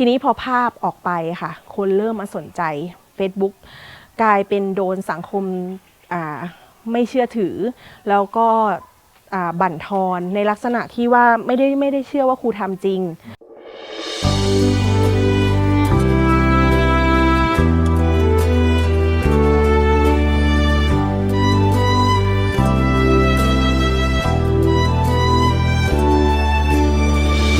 ทีนี้พอภาพออกไปค่ะ คนเริ่มมาสนใจ Facebook กลายเป็นโดนสังคมไม่เชื่อถือ แล้วก็บั่นทอนในลักษณะที่ว่าไม่ได้ไม่ได้เชื่อว่าครูทำจริง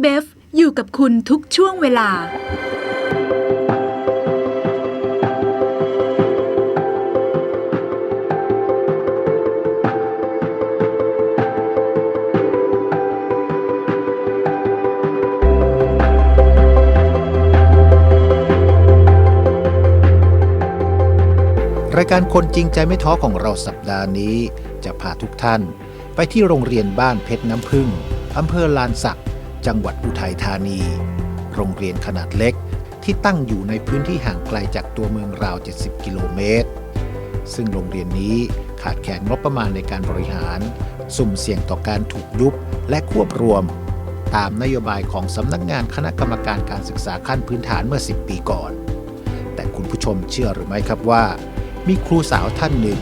เบฟ อยู่กับคุณทุกช่วงเวลา รายการคนจริงใจไม่ท้อของเราสัปดาห์นี้ จะพาทุกท่าน ไปที่โรงเรียนบ้านเพชรน้ำพึ่งอำเภอลานสัก จังหวัดอุทัยธานี โรงเรียนขนาดเล็กที่ตั้งอยู่ในพื้นที่ห่างไกลจากตัวเมืองราว 70 กิโลเมตร ซึ่งโรงเรียนนี้ขาดแคลนงบประมาณในการบริหาร สุ่มเสี่ยงต่อการถูกยุบและควบรวม ตามนโยบายของสำนักงานคณะกรรมการการศึกษาขั้นพื้นฐานเมื่อ 10 ปีก่อน แต่คุณผู้ชมเชื่อหรือไม่ครับว่า มีครูสาวท่านหนึ่ง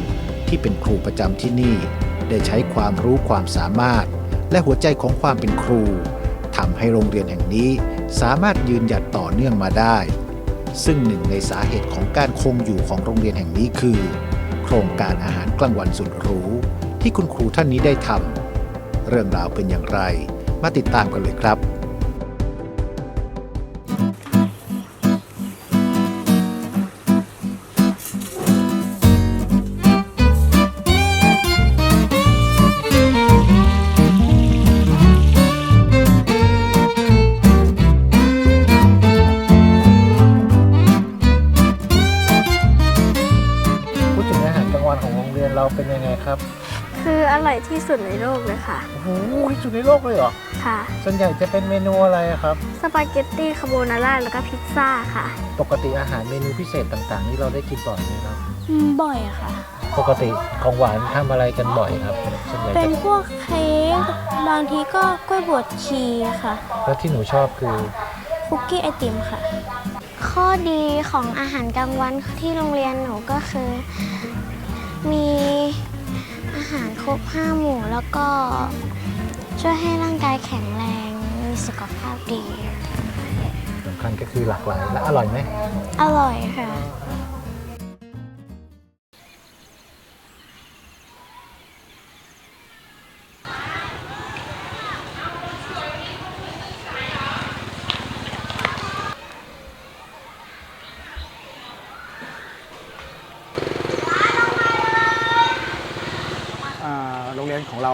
ที่เป็นครูประจำที่นี่ ได้ใช้ความรู้ความสามารถ และหัวใจของความเป็นครู ทำให้โรงเรียนแห่งนี้สามารถยืนหยัดต่อเนื่องมาได้ ซึ่งหนึ่งในสาเหตุของการคงอยู่ของโรงเรียนแห่งนี้คือ โครงการอาหารกลางวันสุดหรูที่คุณครูท่านนี้ได้ทำเรื่องราวเป็นอย่างไร มาติดตามกันเลยครับ ถึงอาหารกลางวันของโรงเรียนเราเป็นยังไงครับคืออร่อยที่สุดในโลกเลยค่ะ โอ้โหที่สุดในโลกเลยเหรอ ค่ะ ส่วนใหญ่จะเป็นเมนูอะไรอะครับ สปาเกตตี้คาโบนาร่าแล้วก็พิซซ่าค่ะ ปกติอาหารเมนูพิเศษต่างๆ นี่เราได้กินบ่อยไหมครับบ่อยอะค่ะ ปกติของหวานทำอะไรกันบ่อยครับ ส่วนใหญ่เป็จะนพวกเค้กบางทีก็กล้วยบวชชีค่ะ แล้วที่หนูชอบคือ คุกกี้ไอติมค่ะ ข้อดีของอาหารกลางวันที่โรงเรียนหนูก็คือ มีอาหารครบห้าหมู่แล้วก็ช่วยให้ร่างกายแข็งแรง มีสุขภาพดี สำคัญก็คือหลากหลายและอร่อยไหม อร่อยค่ะ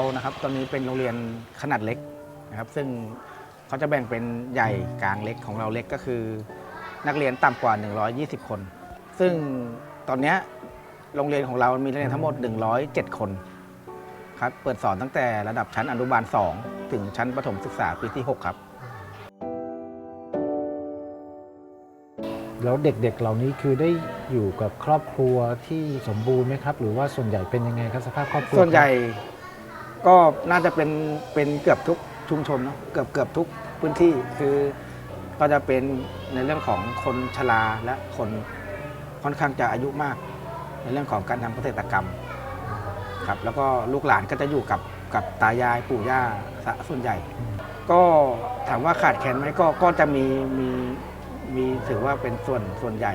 นของเรานะครับตอนนี้เป็นโรงเรียนขนาดเล็กนะครับ ซึ่งเขาจะแบ่งเป็นใหญ่กลางเล็กของเราเล็กก็คือ นักเรียนต่ำกว่า 120 คน ซึ่งตอนเนี้ยโรงเรียนของเรามีนักเรียนทั้งหมด 107 คนครับเปิดสอนตั้งแต่ระดับชั้นอนุบาล 2 ถึงชั้นประถมศึกษาปีที่ 6 ครับ แล้วเด็กๆเหล่านี้คือได้อยู่กับครอบครัวที่สมบูรณ์ไหมครับ หรือว่าส่วนใหญ่เป็นยังไงครับสภาพครอบครัวส่วนใหญ่ ก็น่าจะเป็นเป็นเกือบทุกชุมชนเนอะเกือบเกือบทุกพื้นที่คือก็จะเป็นในเรื่องของคนชราและคนค่อนข้างจะอายุมาก ในเรื่องของการทำเกษตรกรรมครับแล้วก็ลูกหลานก็จะอยู่กับกับตายายปู่ย่าซะส่วนใหญ่ ก็ถามว่าขาดแคลนไหมก็ก็จะมีมีมีถือว่าเป็นส่วนส่วนใหญ่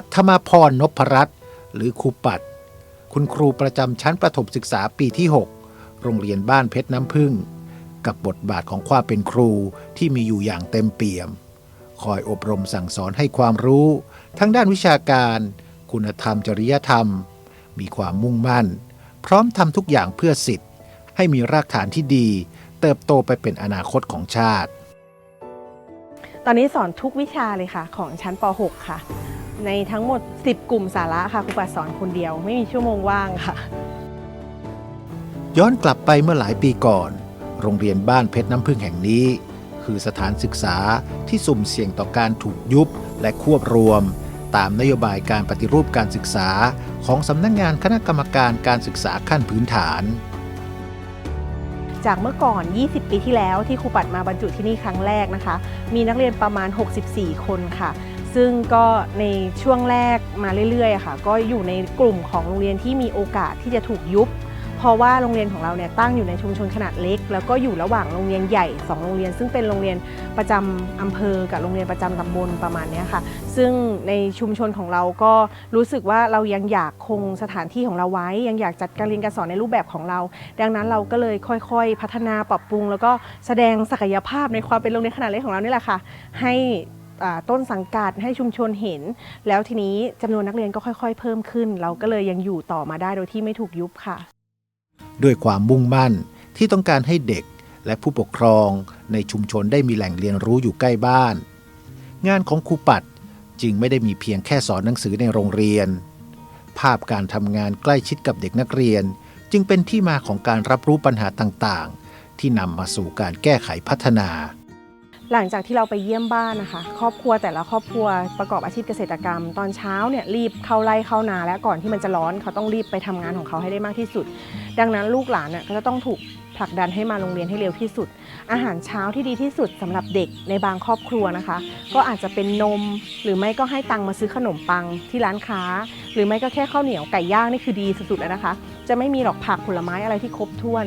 ปัทมาพรนพรัตน์หรือครูปัด คุณครูประจำชั้นประถมศึกษาปีที่ 6 โรงเรียนบ้านเพชรน้ำพึ่ง กับบทบาทของความเป็นครูที่มีอยู่อย่างเต็มเปี่ยม คอยอบรมสั่งสอนให้ความรู้ ทั้งด้านวิชาการ คุณธรรมจริยธรรม มีความมุ่งมั่น พร้อมทำทุกอย่างเพื่อสิทธิ์ ให้มีรากฐานที่ดี เติบโตไปเป็นอนาคตของชาติ ตอนนี้สอนทุกวิชาเลยค่ะ ของชั้นป .6 ค่ะ ในทั้งหมด 10 กลุ่มสาระค่ะครูปัดสอนคนเดียว ไม่มีชั่วโมงว่างค่ะ ย้อนกลับไปเมื่อหลายปีก่อน โรงเรียนบ้านเพชรน้ำพึ่งแห่งนี้ คือสถานศึกษาที่สุ่มเสี่ยงต่อการถูกยุบและควบรวม ตามนโยบายการปฏิรูปการศึกษาของสำนักงงานคณะกรรมการการศึกษาขั้นพื้นฐานจากเมื่อก่อน 20 ปีที่แล้วที่ครูปัดมาบรรจุที่นี่ครั้งแรกนะคะ มีนักเรียนประมาณ 64 คนค่ะ ซึ่งก็ในช่วงแรกมาเรื่อยๆค่ะ ก็อยู่ในกลุ่มของโรงเรียนที่มีโอกาสที่จะถูกยุบ เพราะว่าโรงเรียนของเราเนี่ยตั้งอยู่ในชุมชนขนาดเล็ก แล้วก็อยู่ระหว่างโรงเรียนใหญ่ 2 โรงเรียน ซึ่งเป็นโรงเรียนประจำอำเภอ กับโรงเรียนประจำตำบลประมาณนี้ค่ะ ซึ่งในชุมชนของเราก็รู้สึกว่าเรายังอยากคงสถานที่ของเราไว้ ยังอยากจัดการเรียนการสอนในรูปแบบของเรา ดังนั้นเราก็เลยค่อยๆ พัฒนาปรับปรุง แล้วก็แสดงศักยภาพในความเป็นโรงเรียนขนาดเล็กของเรานี่แหละค่ะ ให้ ต้นสังกัดให้ชุมชนเห็น แล้วทีนี้จำนวนนักเรียนก็ค่อย ๆ เพิ่มขึ้น เราก็เลยยังอยู่ต่อมาได้โดยที่ไม่ถูกยุบค่ะ ด้วยความมุ่งมั่นที่ต้องการให้เด็กและผู้ปกครองในชุมชนได้มีแหล่งเรียนรู้อยู่ใกล้บ้าน งานของครูปัดจึงไม่ได้มีเพียงแค่สอนหนังสือในโรงเรียน ภาพการทำงานใกล้ชิดกับเด็กนักเรียน จึงเป็นที่มาของการรับรู้ปัญหาต่างๆ ที่นำมาสู่การแก้ไขพัฒนา หลังจากที่เราไปเยี่ยมบ้านนะคะครอบครัวแต่ละครอบครัวประกอบอาชีพเกษตรกรรม ตอนเช้าเนี่ยรีบเข้าไร่เข้านาแล้วก่อนที่มันจะร้อนเขาต้องรีบไปทำงานของเขาให้ได้มากที่สุด ดังนั้นลูกหลานเนี่ยก็จะต้องถูกผลักดันให้มาโรงเรียนให้เร็วที่สุด อาหารเช้าที่ดีที่สุดสำหรับเด็กในบางครอบครัวนะคะ ก็อาจจะเป็นนม หรือไม่ก็ให้ตังมาซื้อขนมปังที่ร้านค้า หรือไม่ก็แค่ข้าวเหนียวไก่ย่างนี่คือดีสุดๆแล้วนะคะ จะไม่มีหรอกผักผลไม้อะไรที่ครบถ้วน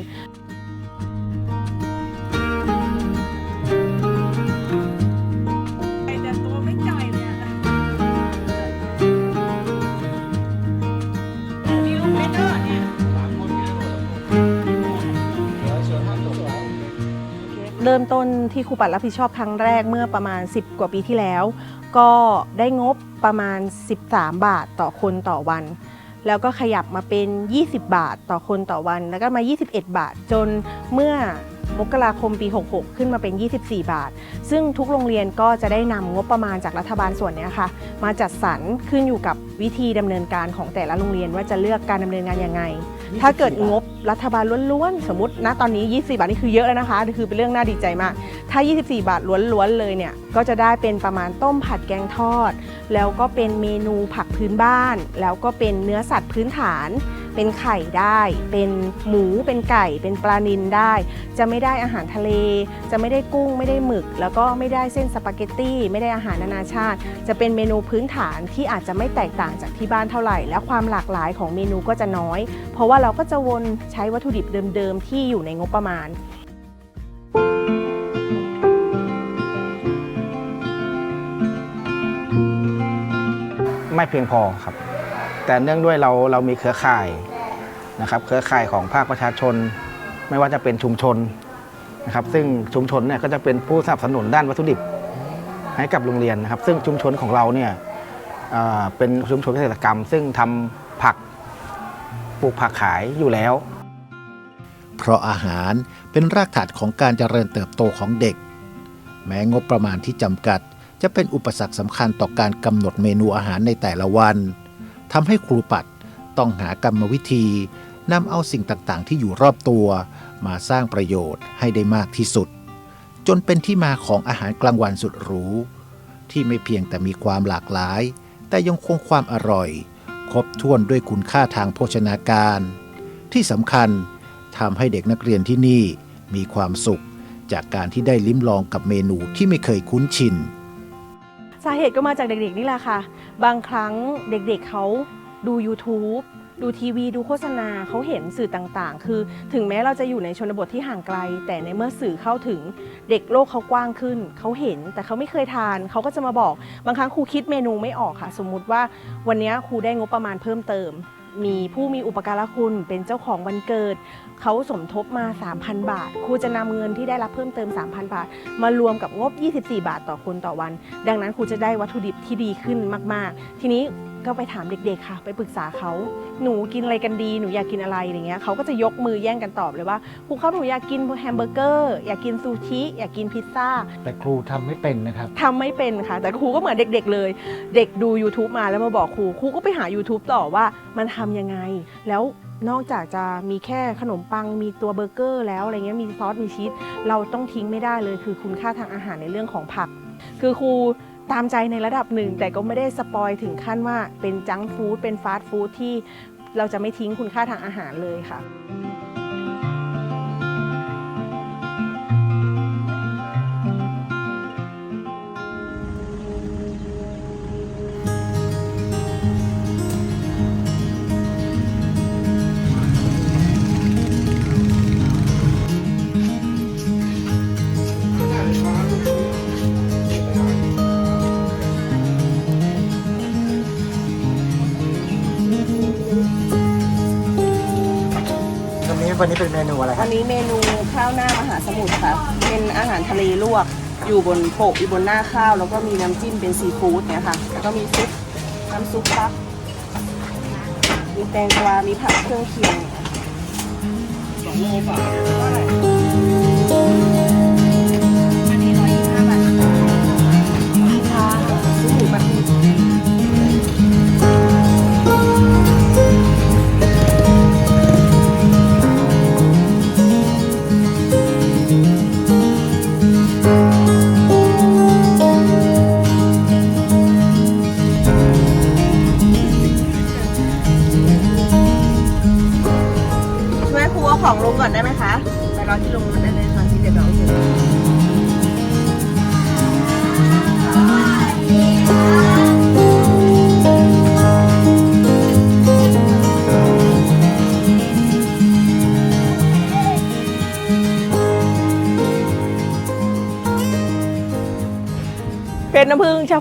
ริ่มต้นที่ครูปัดรับผิดชอบครั้งแรกเมื่อประมาณ 10 กว่าปีที่แล้ว ก็ได้งบประมาณ 13 บาทต่อคนต่อวัน แล้วก็ขยับมาเป็น 20 บาทต่อคนต่อวัน แล้วก็มา 21 บาทจนเมื่อ มกราคมปี 66 ขึ้นมาเป็น 24 บาท ซึ่งทุกโรงเรียนก็จะได้นำงบประมาณจากรัฐบาลส่วนเนี้ยค่ะ มาจัดสรรขึ้นอยู่กับวิธีดำเนินการของแต่ละโรงเรียนว่าจะเลือกการดำเนินงานยังไง ถ้าเกิดงบรัฐบาลล้วนๆ สมมติณตอนนี้ 24 บาทนี่คือเยอะแล้วนะคะ คือเป็นเรื่องน่าดีใจมาก ถ้า 24 บาทล้วนๆ เลยเนี่ย ก็จะได้เป็นประมาณต้มผัดแกงทอด แล้วก็เป็นเมนูผักพื้นบ้าน แล้วก็เป็นเนื้อสัตว์พื้นฐาน เป็นไข่ได้ เป็นหมูเป็นไก่ เป็นปลานิลได้ จะไม่ได้อาหารทะเล จะไม่ได้กุ้งไม่ได้หมึก แล้วก็ไม่ได้เส้นสปาเกตตี้ไม่ได้อาหารนานาชาติ จะเป็นเมนูพื้นฐานที่อาจจะไม่แตกต่างจากที่บ้านเท่าไหร่ และความหลากหลายของเมนูก็จะน้อย เพราะว่าเราก็จะวนใช้วัตถุดิบเดิมๆที่อยู่ในงบประมาณไม่เพียงพอครับ แต่เนื่องด้วยเราเรามีเครือข่ายนะครับเครือข่ายของภาคประชาชน ไม่ว่าจะเป็นชุมชนนะครับซึ่งชุมชนเนี่ยก็จะเป็นผู้สนับสนุนด้านวัตถุดิบให้กับโรงเรียนนะครับ ซึ่งชุมชนของเราเนี่ยเเป็นชุมชนเกษตรกรรม ซึ่งทำผักปลูกผักขายอยู่แล้ว เพราะอาหารเป็นรากฐานของการเจริญเติบโตของเด็ก แม้งบประมาณที่จำกัด จะเป็นอุปสรรคสำคัญต่อการกำหนดเมนูอาหารในแต่ละวัน ทำให้ครูปัดต้องหากรรมวิธีนำเอาสิ่งต่างๆ ที่อยู่รอบตัวมาสร้างประโยชน์ให้ได้มากที่สุด จนเป็นที่มาของอาหารกลางวันสุดหรู ที่ไม่เพียงแต่มีความหลากหลาย แต่ยังคงความอร่อย ครบถ้วนด้วยคุณค่าทางโภชนาการ ที่สำคัญทำให้เด็กนักเรียนที่นี่มีความสุข จากการที่ได้ลิ้มลองกับเมนูที่ไม่เคยคุ้นชิน สาเหตุก็มาจากเด็กๆนี่แหละค่ะ บางครั้งเด็กๆเขาดู YouTube ดูทีวีดูโฆษณาเขาเห็นสื่อต่างๆ คือถึงแม้เราจะอยู่ในชนบทที่ห่างไกล แต่ในเมื่อสื่อเข้าถึงเด็กโลกเขากว้างขึ้น เขาเห็นแต่เขาไม่เคยทาน เขาก็จะมาบอก บางครั้งครูคิดเมนูไม่ออกค่ะ สมมุติว่าวันนี้ครูได้งบประมาณเพิ่มเติม มีผู้มีอุปการะคุณเป็นเจ้าของวันเกิด เขาสมทบมา 3,000 บาท ครูจะนำเงินที่ได้รับเพิ่มเติม 3,000 บาท มารวมกับงบ 24 บาทต่อคนต่อวัน ดังนั้นครูจะได้วัตถุดิบที่ดีขึ้นมาก ๆ ทีนี้ ก็ไปถามเด็กๆค่ะ ไปปรึกษาเขาหนูกินอะไรกันดีหนูอยากกินอะไรอย่างเงี้ยเขาก็จะยกมือแย่งกันตอบเลยว่าครูครับหนูอยากกินแฮมเบอร์เกอร์อยากกินซูชิอยากกินพิซซ่าแต่ครูทำไม่เป็นนะครับทำไม่เป็นค่ะ แต่ครูก็เหมือนเด็ก ๆ เลย เด็กดู YouTube มาแล้วมาบอกครูครูก็ไปหา YouTube ต่อว่ามันทำยังไง แล้วนอกจากจะมีแค่ขนมปังมีตัวเบอร์เกอร์แล้วอะไรเงี้ยมีซอสมีชีสเราต้องทิ้งไม่ได้เลยคือคุณค่าทางอาหารในเรื่องของผัก คือครู ตามใจในระดับหนึ่ง แต่ก็ไม่ได้สปอยถึงขั้นว่าเป็นจังก์ฟู้ดเป็นฟาสต์ฟู้ดที่เราจะไม่ทิ้งคุณค่าทางอาหารเลยค่ะ วันนี้เป็นเมนูอะไรคอัรับนนี้เมนูข้าวหน้ามหาสมุทรค่ะ เป็นอาหารทะเลลวก อยู่บนโปะอยู่บนหน้าข้าว แล้วก็มีน้ำจิ้มเป็นซีฟู้ดเนี่ยค่ะ แล้วก็มีซุปน้ำซุปฟักมีแตงกวา มีผักเครื่องเคียงสองโลป่ะ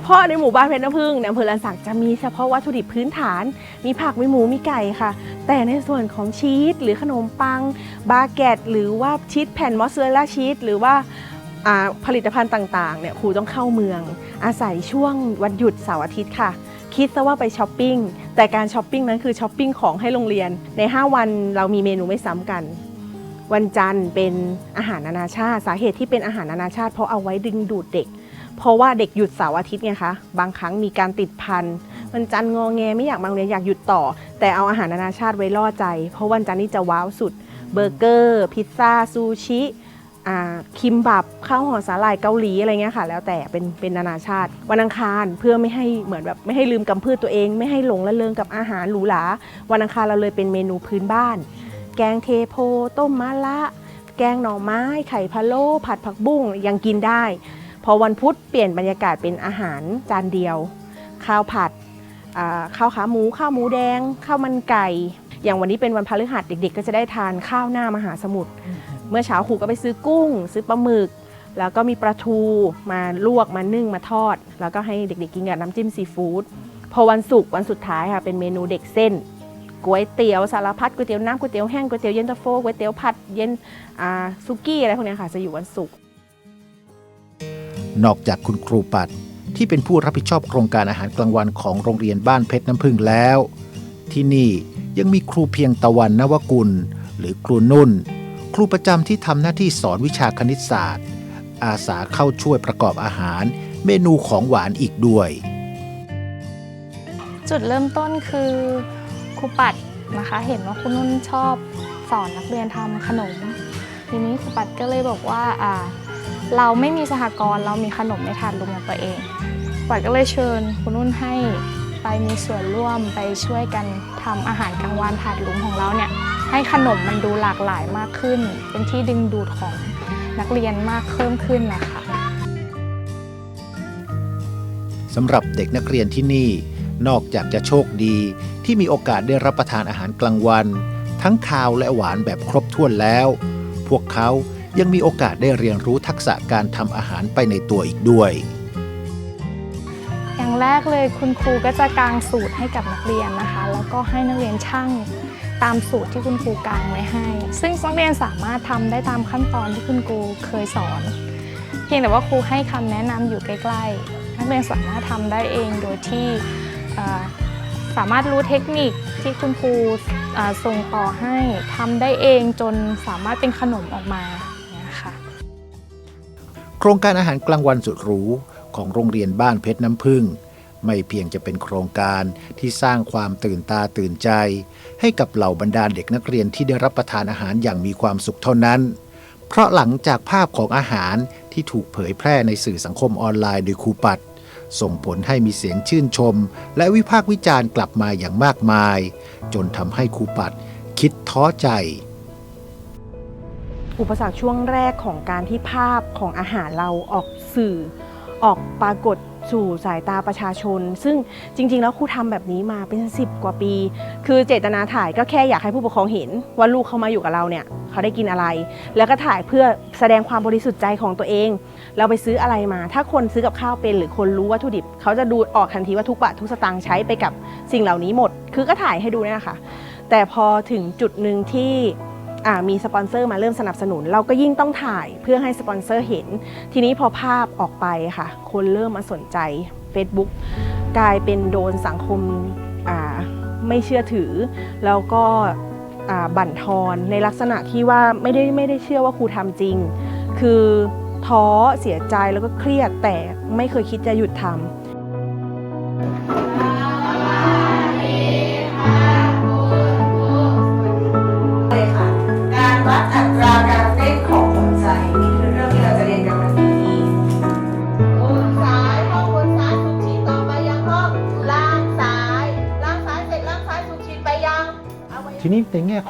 พาะในหมู่บ้านเพชรน้ำผึ้งในอำเภอลานสักจะมีเฉพาะวัตถุดิบพื้นฐาน มีผักมีหมูมีไก่ค่ะ แต่ในส่วนของชีสหรือขนมปัง บาเกตหรือว่าชีสแผ่นมอสซาเรลล่าชีสหรือว่าอ่าผลิตภัณฑ์ต่างๆเนี่ยครูต้องเข้าเมือง อาศัยช่วงวันหยุดเสาร์อาทิตย์ค่ะ คิดซะว่าไปช้อปปิ้ง แต่การช้อปปิ้งนั้นคือช้อปปิ้งของให้โรงเรียน ใน 5 วันเรามีเมนูไม่ซ้ำกัน วันจันทร์เป็นอาหารนานาชาติ สาเหตุที่เป็นอาหารนานาชาติ เพราะเอาไว้ดึงดูดเด็ก เพราะว่าเด็กหยุดเสาร์อาทิตย์ไงคะบางครั้งมีการติดพันวันจันทร์งอแงไม่อยากมาโรงเรียนอยากหยุดต่อ แต่เอาอาหารนานาชาติไว้ล่อใจ เพราะวันจันทร์นี่จะว้าวสุดเบอร์เกอร์ พิซซ่าซูชิคิมบับข้าวห่อสาหร่ายเกาหลีอะไรเงี้ยค่ะ แล้วแต่เป็นเป็นนานาชาติ วันอังคารเพื่อไม่ให้เหมือนแบบไม่ให้ลืมกำพืชตัวเอง ไม่ให้หลงละเลงกับอาหารหรูหราวันอังคารเราเลยเป็นเมนูพื้นบ้าน แกงเทโพ ต้มมะละ แกงหน่อไม้ ไข่พะโล้ผัดผักบุ้งยังกินได้ พอวันพุธเปลี่ยนบรรยากาศเป็นอาหารจานเดียว ข้าวผัดข้าวขาหมู ข้าวหมูแดง ข้าวมันไก่ อย่างวันนี้เป็นวันพฤหัสเด็ก ๆ ก็จะได้ทานข้าวหน้ามหาสมุทรเมื่อเช้าครูก็ไปซื้อกุ้ง ซื้อปลาหมึก แล้วก็มีปลาทูมาลวกมานึ่งมาทอด แล้วก็ให้เด็กๆกินกับน้ำจิ้มซีฟู้ดพอวันศุกร์วันสุดท้ายค่ะเป็นเมนูเด็กเส้นก๋วยเตี๋ยวสารพัดก๋วยเตี๋ยวน้ำก๋วยเตี๋ยวแห้งก๋วยเตี๋ยวเย็นตาโฟก๋วยเตี๋ยวผัดเย็นซุกี้อะไรพวกนี้ค่ะจะอยู่วันศุกร์ นอกจากคุณครูปัดที่เป็นผู้รับผิดชอบโครงการอาหารกลางวันของโรงเรียนบ้านเพชรน้ำพึ่งแล้ว ที่นี่ยังมีครูเพียงตะวันนวกุล หรือครูนุ่น ครูประจำที่ทำหน้าที่สอนวิชาคณิตศาสตร์ อาสาเข้าช่วยประกอบอาหาร เมนูของหวานอีกด้วย จุดเริ่มต้นคือครูปัดนะคะเห็นว่าคุณนุ่นชอบสอนนักเรียนทำขนม ทีนี้ครูปัดก็เลยบอกว่าอ่า เราไม่มีสหกรณ์เรามีขนมในถาดลุงของตัวเองปัดก็เลยเชิญคุณนุ่นให้ไปมีส่วนร่วมไปช่วยกันทำอาหารกลางวันถาดลุงของเราเนี่ยให้ขนมมันดูหลากหลายมากขึ้น เป็นที่ดึงดูดของนักเรียนมากเพิ่มขึ้นนะคะสำหรับเด็กนักเรียนที่นี่ นอกจากจะโชคดีที่มีโอกาสได้รับประทานอาหารกลางวัน ทั้งคาวและหวานแบบครบถ้วนแล้ว พวกเขา ยังมีโอกาสได้เรียนรู้ทักษะการทำอาหารไปในตัวอีกด้วย อย่างแรกเลยคุณครูก็จะกางสูตรให้กับนักเรียนนะคะ แล้วก็ให้นักเรียนช่างตามสูตรที่คุณครูกางไว้ให้ ซึ่งนักเรียนสามารถทำได้ตามขั้นตอนที่คุณครูเคยสอน เพียงแต่ว่าครูให้คำแนะนำอยู่ใกล้ๆ นักเรียนสามารถทำได้เองโดยที่สามารถรู้เทคนิคที่คุณครูส่งต่อให้ทำได้เองจนสามารถเป็นขนมออกมา โครงการอาหารกลางวันสุดหรูของโรงเรียนบ้านเพชรน้ำพึ่ง ไม่เพียงจะเป็นโครงการที่สร้างความตื่นตาตื่นใจ ให้กับเหล่าบรรดาเด็กนักเรียนที่ได้รับประทานอาหารอย่างมีความสุขเท่านั้น เพราะหลังจากภาพของอาหารที่ถูกเผยแพร่ในสื่อสังคมออนไลน์โดยครูปัด ส่งผลให้มีเสียงชื่นชม และวิพากษ์วิจารณ์กลับมาอย่างมากมาย จนทำให้ครูปัดคิดท้อใจ อุปสรรคช่วงแรกของการที่ภาพของอาหารเราออกสื่อ ออกปรากฏสู่สายตาประชาชน ซึ่งจริง ๆ แล้วครูทำแบบนี้มาเป็น 10 กว่าปี คือเจตนาถ่ายก็แค่อยากให้ผู้ปกครองเห็น ว่าลูกเขามาอยู่กับเราเนี่ยเขาได้กินอะไร แล้วก็ถ่ายเพื่อแสดงความบริสุทธิ์ใจของตัวเอง เราไปซื้ออะไรมา ถ้าคนซื้อกับข้าวเป็นหรือคนรู้วัตถุดิบ เขาจะดูออกทันทีว่าทุกบาททุกสตางค์ใช้ไปกับสิ่งเหล่านี้หมด คือก็ถ่ายให้ดูเนี่ยนะคะแต่พอถึงจุดหนึ่งที่ มีสปอนเซอร์มาเริ่มสนับสนุน เราก็ยิ่งต้องถ่ายเพื่อให้สปอนเซอร์เห็น ทีนี้พอภาพออกไปค่ะ คนเริ่มมาสนใจ Facebook กลายเป็นโดนสังคมไม่เชื่อถือ แล้วก็บั่นทอนในลักษณะที่ว่าไม่ได้ไม่ได้เชื่อว่าครูทำจริง คือท้อเสียใจแล้วก็เครียดแต่ไม่เคยคิดจะหยุดทำ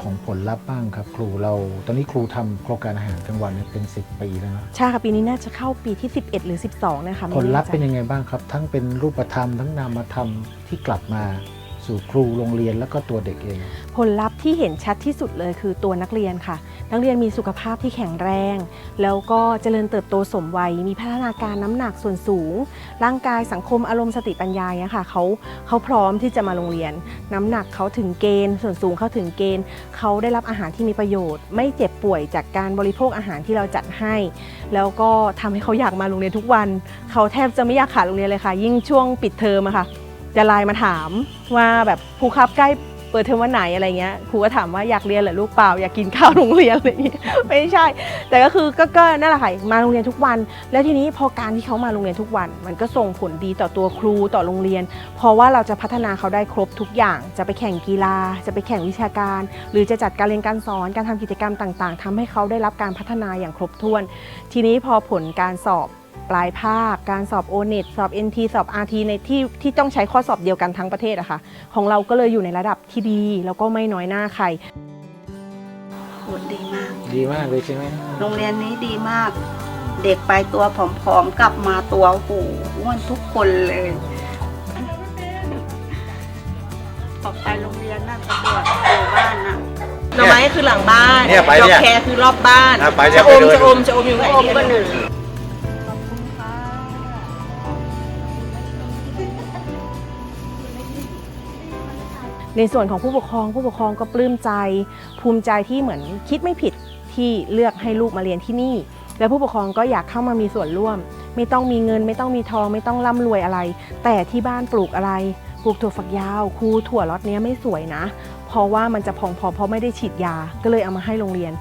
ของผลลัพธ์บ้างครับ ครูเราตอนนี้ครูทำโครงการอาหารกลางวันเนี่ยเป็น 10 ปีแล้วนะใช่ค่ะปีนี้น่าจะเข้าปีที่ 11 หรือ 12 นะคะไม่ผลลัพธ์แใจเป็นยังไงบ้างครับ ทั้งเป็นรูปธรรมทั้งนามธรรมที่กลับมาสู่ครูโรงเรียนแล้วก็ตัวเด็กเอง ผลลัพธ์ที่เห็นชัดที่สุดเลยคือตัวนักเรียนค่ะ นักเรียนมีสุขภาพที่แข็งแรง แล้วก็เจริญเติบโตสมวัย มีพัฒนาการน้ำหนักส่วนสูง ร่างกายสังคมอารมณ์สติปัญญาเนี่ยค่ะเขาเขาพร้อมที่จะมาโรงเรียน น้ำหนักเขาถึงเกณฑ์ ส่วนสูงเขาถึงเกณฑ์ เขาได้รับอาหารที่มีประโยชน์ ไม่เจ็บป่วยจากการบริโภคอาหารที่เราจัดให้ แล้วก็ทำให้เขาอยากมาโรงเรียนทุกวัน เขาแทบจะไม่อยากขาดโรงเรียนเลยค่ะ ยิ่งช่วงปิดเทอมอะค่ะจะไลน์มาถามว่าแบบครูครับใกล้ เปิดเทอมวันไหนอะไรเงี้ยครูก็ถามว่าอยากเรียนเหรอลูกเปล่าอยากกินข้าวโรงเรียนอะไรอย่างเงี้ยไม่ใช่ แต่ก็คือก็ก็นั่นแหละค่ะมาโรงเรียนทุกวัน แล้วทีนี้พอการที่เขามาโรงเรียนทุกวัน มันก็ส่งผลดีต่อตัวครูต่อโรงเรียน เพราะว่าเราจะพัฒนาเขาได้ครบทุกอย่าง จะไปแข่งกีฬา จะไปแข่งวิชาการ หรือจะจัดการเรียนการสอนการทำกิจกรรมต่าง ๆทำให้เขาได้รับการพัฒนาอย่างครบถ้วน ทีนี้พอผลการสอบ ลายภาค การสอบ o n e t สอบ NT สอบ RT ในที่ที่ต้องใช้ข้อสอบเดียวกันทั้งประเทศอะค่ะของเราก็เลยอยู่ในระดับที่ดี แล้วก็ไม่น้อยหน้าใครโหดีมาก ดีมากเลยใช่ไหมโรงเรียนนี้ดีมาก เด็กไปตัวผอมๆกลับมาตัวโอ้โหอ้วนทุกคนเลยออกไปโรงเรียนน่าสะดวกอยู่บ้านน่ะหน่อไม้คือหลังบ้านเนี่ยไปดอกเนี่ยแครคือรอบบ้าน อะไปเนี่ยจะอมไปเลย จะอมจะอมอยู่ไหน อมก็หนึ่ง ในส่วนของผู้ปกครองผู้ปกครองก็ปลื้มใจ ภูมิใจที่เหมือนคิดไม่ผิดที่เลือกให้ลูกมาเรียนที่นี่ แล้วผู้ปกครองก็อยากเข้ามามีส่วนร่วม ไม่ต้องมีเงิน ไม่ต้องมีทอง ไม่ต้องร่ำรวยอะไร แต่ที่บ้านปลูกอะไรปลูกถั่วฝักยาวครูถั่วรอดเนี้ยไม่สวยนะ เพราะว่ามันจะพองพอเพราะไม่ได้ฉีดยาก็เลยเอามาให้โรงเรียน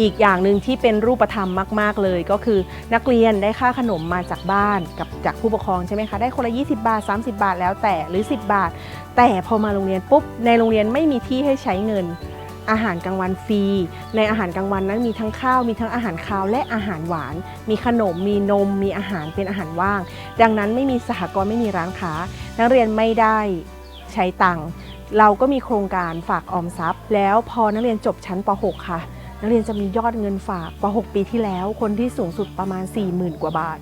อีกอย่างหนึ่งที่เป็นรูปธรรมมาก ๆ เลยก็คือ นักเรียนได้ค่าขนมมาจากบ้านกับจากผู้ปกครองใช่ไหมคะได้คนละ 20 บาท 30 บาทแล้วแต่หรือ 10 บาทแต่พอมาโรงเรียนปุ๊บในโรงเรียนไม่มีที่ให้ใช้เงิน อาหารกลางวันฟรี ในอาหารกลางวันนั้นมีทั้งข้าว มีทั้งอาหารคาวและอาหารหวาน มีขนม มีนม มีอาหารเป็นอาหารว่าง ดังนั้นไม่มีสหกรณ์ไม่มีร้านค้า นักเรียนไม่ได้ใช้ตังค์เราก็มีโครงการฝากออมทรัพย์ แล้วพอนักเรียนจบชั้นป .6 ค่ะ นักเรียนจะมียอดเงินฝากป .6 ปีที่แล้ว คนที่สูงสุดประมาณ 40,000 กว่าบาท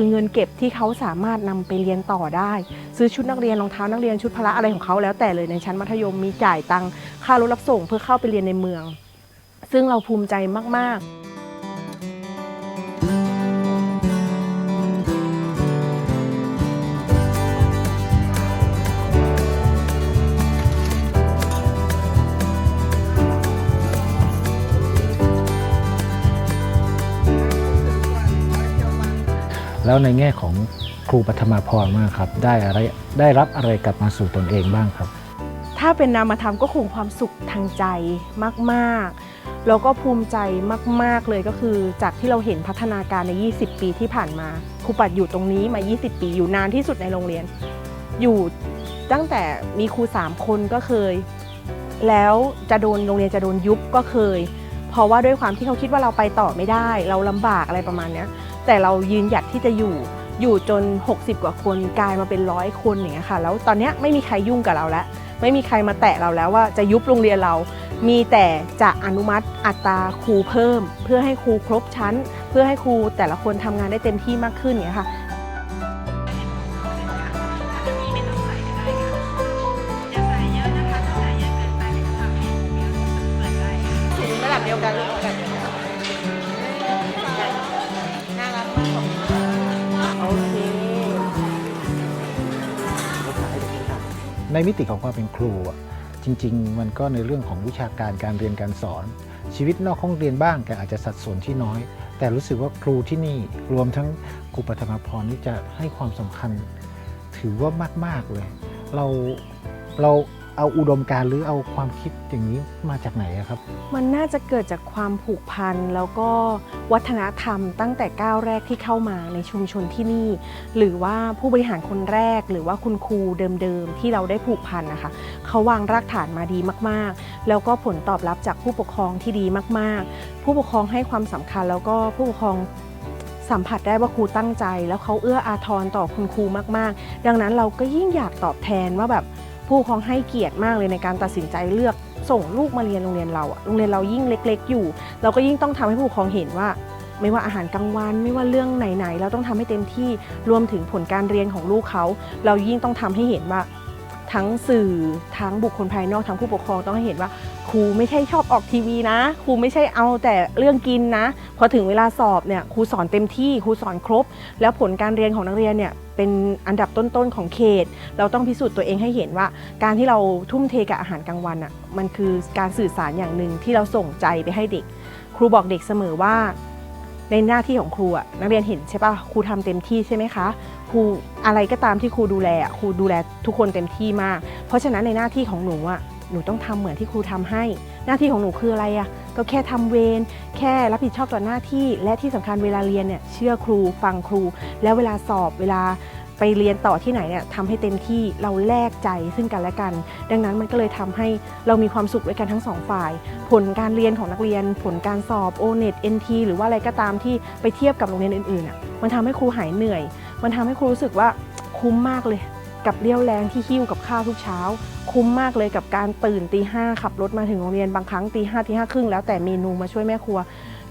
คือเงินเก็บที่เขาสามารถนำไปเรียนต่อได้ ซื้อชุดนักเรียนรองเท้านักเรียนชุดพละอะไรของเขาแล้วแต่เลยในชั้นมัธยมมีจ่ายตังค่ารถรับส่งเพื่อเข้าไปเรียนในเมือง ซึ่งเราภูมิใจมากๆ แล้วในแง่ของครูปฐมาพรมากครับ ได้อะไรได้รับอะไรกลับมาสู่ตนเองบ้างครับ ถ้าเป็นนามธรรมก็คงความสุขทางใจมากๆ แล้วก็ภูมิใจมาก ๆเลยก็คือ จากที่เราเห็นพัฒนาการใน 20 ปีที่ผ่านมาครูปัดอยู่ตรงนี้มา 20 ปีอยู่นานที่สุดในโรงเรียน อยู่ตั้งแต่มีครู 3 คนก็เคย แล้วจะโดนโรงเรียนจะโดนยุบก็เคย เพราะว่าด้วยความที่เขาคิดว่าเราไปต่อไม่ได้ เราลำบากอะไรประมาณเนี้ย แต่เรายืนหยัดที่จะอยู่อยู่จน 60 กว่าคนกลายมาเป็นร้อยคนอย่างเงี้ยค่ะแล้วตอนนี้ไม่มีใครยุ่งกับเราแล้ว ไม่มีใครมาแตะเราแล้วว่าจะยุบโรงเรียนเรา มีแต่จะอนุมัติอัตราครูเพิ่ม เพื่อให้ครูครบชั้น เพื่อให้ครูแต่ละคนทำงานได้เต็มที่มากขึ้นอย่างเงี้ยค่ะ ในมิติของความเป็นครูอะจริง ๆ มันก็ในเรื่องของวิชาการการเรียนการสอน ชีวิตนอกห้องเรียนบ้างแต่อาจจะสัดส่วนที่น้อย แต่รู้สึกว่าครูที่นี่รวมทั้งครูปฐมพรนี่จะให้ความสำคัญ ถือว่ามาก ๆเลย เราเรา เอาอุดมการณ์หรือเอาความคิดอย่างนี้มาจากไหนอะครับ มันน่าจะเกิดจากความผูกพันแล้วก็วัฒนธรรมตั้งแต่ก้าวแรกที่เข้ามาในชุมชนที่นี่ หรือว่าผู้บริหารคนแรก หรือว่าคุณครูเดิมๆที่เราได้ผูกพันนะคะเขาวางรากฐานมาดีมากๆ แล้วก็ผลตอบรับจากผู้ปกครองที่ดีมากๆ ผู้ปกครองให้ความสำคัญแล้วก็ผู้ปกครองสัมผัสได้ว่าครูตั้งใจ แล้วเขาเอื้ออาทรต่อคุณครูมากๆ ดังนั้นเราก็ยิ่งอยากตอบแทนว่าแบบ ผู้ปกครองให้เกียรติมากเลยในการตัดสินใจเลือกส่งลูกมาเรียนโรงเรียนเราอะโรงเรียนเรายิ่งเล็ก ๆ อยู่ เราก็ยิ่งต้องทำให้ผู้ปกครองเห็นว่า ไม่ว่าอาหารกลางวัน ไม่ว่าเรื่องไหนๆเราต้องทำให้เต็มที่รวมถึงผลการเรียนของลูกเขา เรายิ่งต้องทำให้เห็นว่าทั้งสื่อทั้งบุคคลภายนอกทั้งผู้ปกครองต้องให้เห็นว่า ครูไม่ใช่ชอบออกทีวีนะ ครูไม่ใช่เอาแต่เรื่องกินนะ พอถึงเวลาสอบเนี่ยครูสอนเต็มที่ครูสอนครบ แล้วผลการเรียนของนักเรียนเนี่ยเป็นอันดับต้นๆของเขต เราต้องพิสูจน์ตัวเองให้เห็นว่า การที่เราทุ่มเทกับอาหารกลางวันอะมันคือการสื่อสารอย่างหนึ่งที่เราส่งใจไปให้เด็ก ครูบอกเด็กเสมอว่าในหน้าที่ของครูอะนักเรียนเห็นใช่ปะครูทำเต็มที่ใช่ไหมคะครูอะไรก็ตามที่ครูดูแลครูดูแลทุกคนเต็มที่มาก เพราะฉะนั้นในหน้าที่ของหนูอะ หนูต้องทำเหมือนที่ครูทำให้ หน้าที่ของหนูคืออะไรอะก็แค่ทำเวรแค่รับผิดชอบต่อหน้าที่ และที่สำคัญเวลาเรียนเนี่ยเชื่อครูฟังครู แล้วเวลาสอบเวลาไปเรียนต่อที่ไหนเนี่ยทำให้เต็มที่เราแลกใจซึ่งกันและกัน ดังนั้นมันก็เลยทำให้เรามีความสุขด้วยกันทั้งสองฝ่าย ผลการเรียนของนักเรียน ผลการสอบ o n e t NT หรือว่าอะไรก็ตามที่ไปเทียบกับโรงเรียนอื่นๆอะมันทำให้ครูหายเหนื่อย มันทำให้ครูรู้สึกว่าคุ้มมากเลย กับเรี่ยวแรงที่หิ้วกับข้าวทุกเช้า คุ้มมากเลยกับการตื่นตีห้าขับรถมาถึงโรงเรียนบางครั้งตีห้าตีห้าครึ่งแล้วแต่เมนูมาช่วยแม่ครัว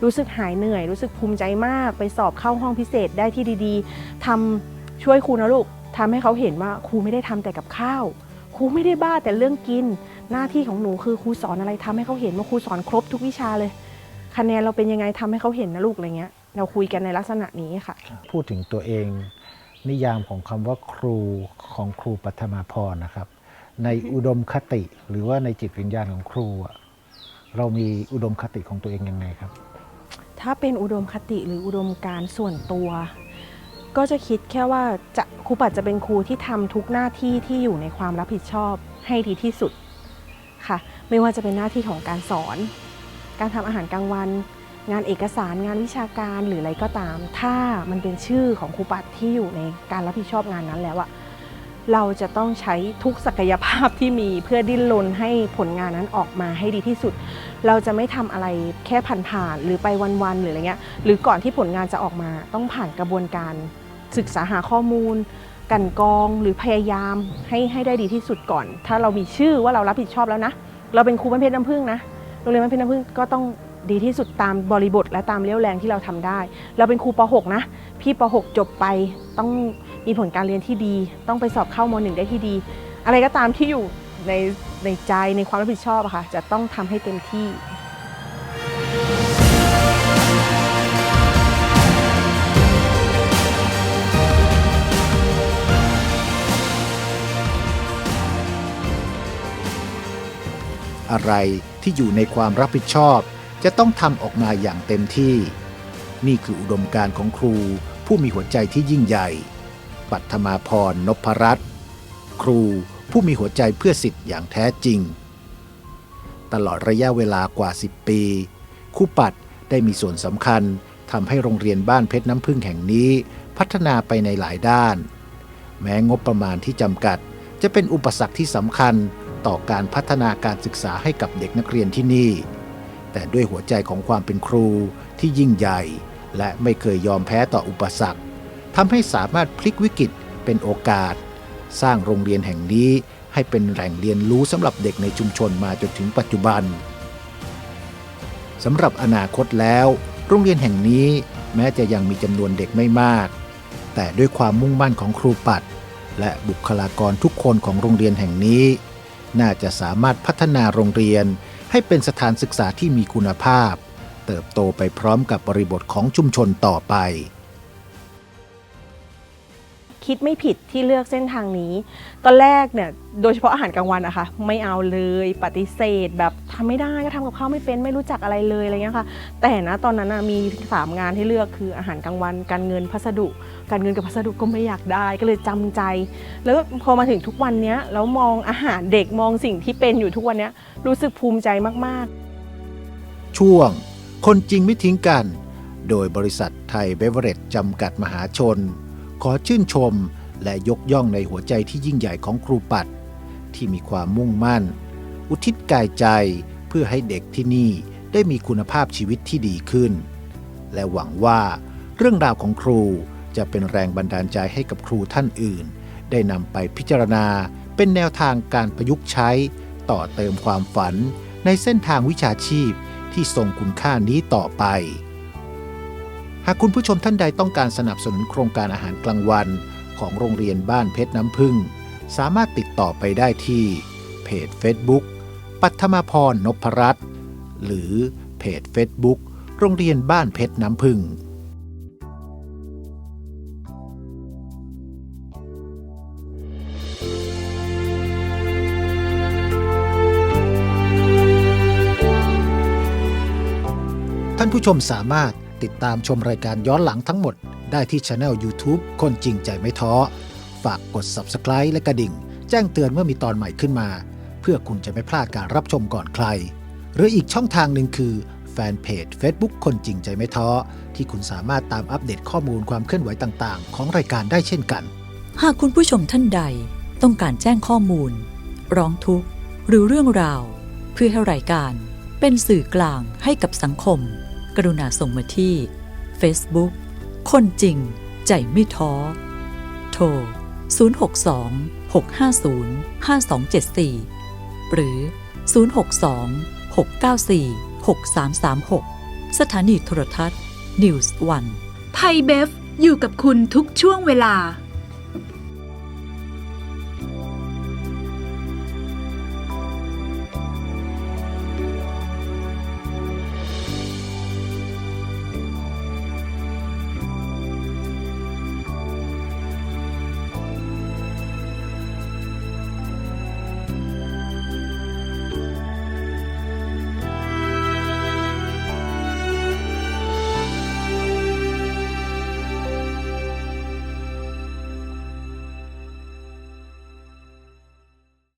รู้สึกหายเหนื่อย รู้สึกภูมิใจมาก ไปสอบเข้าห้องพิเศษได้ที่ดีๆทำช่วยครูนะลูกทำให้เขาเห็นว่าครูไม่ได้ทำแต่กับข้าวครูไม่ได้บ้าแต่เรื่องกิน หน้าที่ของหนูคือครูสอนอะไรทำให้เขาเห็นว่าครูสอนครบทุกวิชาเลย คะแนนเราเป็นยังไงทำให้เขาเห็นนะลูกอะไรเงี้ย เราคุยกันในลักษณะนี้ค่ะ พูดถึงตัวเอง นิยามของคำว่าครูของครูปัทมาพรนะครับ ในอุดมคติ หรือว่าในจิตวิญญาณของครูอะเรามีอุดมคติของตัวเองยังไงครับ ถ้าเป็นอุดมคติหรืออุดมการส่วนตัว ก็จะคิดแค่ว่าจะครูปัดจะเป็นครูที่ทำทุกหน้าที่ที่อยู่ในความรับผิดชอบให้ดีที่สุดค่ะไม่ว่าจะเป็นหน้าที่ของการสอน การทำอาหารกลางวัน งานเอกสารงานวิชาการหรืออะไรก็ตาม ถ้ามันเป็นชื่อของครูปัดที่อยู่ในการรับผิดชอบงานนั้นแล้วอะ เราจะต้องใช้ทุกศักยภาพที่มีเพื่อดิ้นรนให้ผลงานนั้นออกมาให้ดีที่สุด เราจะไม่ทำอะไรแค่ผ่านๆหรือไปวันๆหรืออะไรเงี้ยหรือก่อนที่ผลงานจะออกมา ต้องผ่านกระบวนการศึกษาหาข้อมูล กันกองหรือพยายามให้ให้ได้ดีที่สุดก่อน ถ้าเรามีชื่อว่าเรารับผิดชอบแล้วนะ เราเป็นครูบ้านเพชรน้ำผึ้งนะโรงเรียนบ้านเพชรน้ำผึ้งก็ต้องดีที่สุดตามบริบทและตามเรี่ยวแรงที่เราทำได้ เราเป็นครูป .6 นะ พี่ป .6 จบไปต้อง มีผลการเรียนที่ดี ต้องไปสอบเข้าม .1 ได้ที่ดี อะไรก็ตามที่อยู่ในในใจในความรับผิดชอบอะค่ะจะต้องทำให้เต็มที่อะไรที่อยู่ในความรับผิดชอบ จะต้องทำออกมาอย่างเต็มที่ นี่คืออุดมการณ์ของครูผู้มีหัวใจที่ยิ่งใหญ่ ปัทมาพรนพรัตน์ครูผู้มีหัวใจเพื่อสิทธิ์อย่างแท้จริง ตลอดระยะเวลากว่า 10 ปีครูปัดได้มีส่วนสำคัญทำให้โรงเรียนบ้านเพชรน้ำพึ่งแห่งนี้พัฒนาไปในหลายด้าน แม้งบประมาณที่จำกัด จะเป็นอุปสรรคที่สำคัญต่อการพัฒนาการศึกษาให้กับเด็กนักเรียนที่นี่ แต่ด้วยหัวใจของความเป็นครูที่ยิ่งใหญ่ และไม่เคยยอมแพ้ต่ออุปสรรค ทำให้สามารถพลิกวิกฤตเป็นโอกาส สร้างโรงเรียนแห่งนี้ให้เป็นแหล่งเรียนรู้สำหรับเด็กในชุมชนมาจนถึงปัจจุบันสำหรับอนาคตแล้ว โรงเรียนแห่งนี้แม้จะยังมีจำนวนเด็กไม่มาก แต่ด้วยความมุ่งมั่นของครูปัด และบุคลากรทุกคนของโรงเรียนแห่งนี้ น่าจะสามารถพัฒนาโรงเรียนให้เป็นสถานศึกษาที่มีคุณภาพ เติบโตไปพร้อมกับบริบทของชุมชนต่อไป คิดไม่ผิดที่เลือกเส้นทางนี้ ตอนแรกเนี่ยโดยเฉพาะอาหารกลางวันนะคะ ไม่เอาเลยปฏิเสธแบบทำไม่ได้ก็ทำกับข้าวไม่เป็นไม่รู้จักอะไรเลยอะไรเงี้ยค่ะ แต่นะตอนนั้นนะมีสามงานให้เลือกคืออาหารกลางวัน การเงินพัสดุ การเงินกับพัสดุก็ไม่อยากได้ก็เลยจำใจ แล้วพอมาถึงทุกวันนี้แล้วมองอาหารเด็กมองสิ่งที่เป็นอยู่ทุกวันนี้รู้สึกภูมิใจมากๆ ช่วงคนจริงไม่ทิ้งกัน โดยบริษัทไทยเบเวอเรจจำกัดมหาชน ขอชื่นชมและยกย่องในหัวใจที่ยิ่งใหญ่ของครูปัด ที่มีความมุ่งมั่น อุทิศกายใจเพื่อให้เด็กที่นี่ได้มีคุณภาพชีวิตที่ดีขึ้น และหวังว่าเรื่องราวของครูจะเป็นแรงบันดาลใจให้กับครูท่านอื่น ได้นำไปพิจารณาเป็นแนวทางการประยุกต์ใช้ ต่อเติมความฝันในเส้นทางวิชาชีพที่ทรงคุณค่านี้ต่อไป หากคุณผู้ชมท่านใดต้องการสนับสนุนโครงการอาหารกลางวัน ของโรงเรียนบ้านเพชรน้ำพึ่ง สามารถติดต่อไปได้ที่ เพจ Facebook ปัทมาพรนพรัตน์หรือเพจ Facebook โรงเรียนบ้านเพชรน้ำพึ่งท่านผู้ชมสามารถ ติดตามชมรายการย้อนหลังทั้งหมดได้ที่ช anel YouTube คนจริงใจไม่ท้อ ฝากกด Subscribe และกระดิ่ง แจ้งเตือนเมื่อมีตอนใหม่ขึ้นมา เพื่อคุณจะไม่พลาดการรับชมก่อนใคร หรืออีกช่องทางหนึ่งคือแฟนเพจ Facebook คนจริงใจไม่ท้อ ที่คุณสามารถตามอัปเดตข้อมูลความเคลื่อนไหวต่างๆ ของรายการได้เช่นกัน หากคุณผู้ชมท่านใด ต้องการแจ้งข้อมูล ร้องทุกข์ หรือเรื่องราว เพื่อให้รายการ เป็นสื่อกลางให้กับสังคม กรุณาส่งมาที่ Facebook คนจริง ใจไม่ท้อ โทร 062 650 5274 หรือ 062 694 6336 สถานีโทรทัศน์ News One ไทยเบฟอยู่กับคุณทุกช่วงเวลา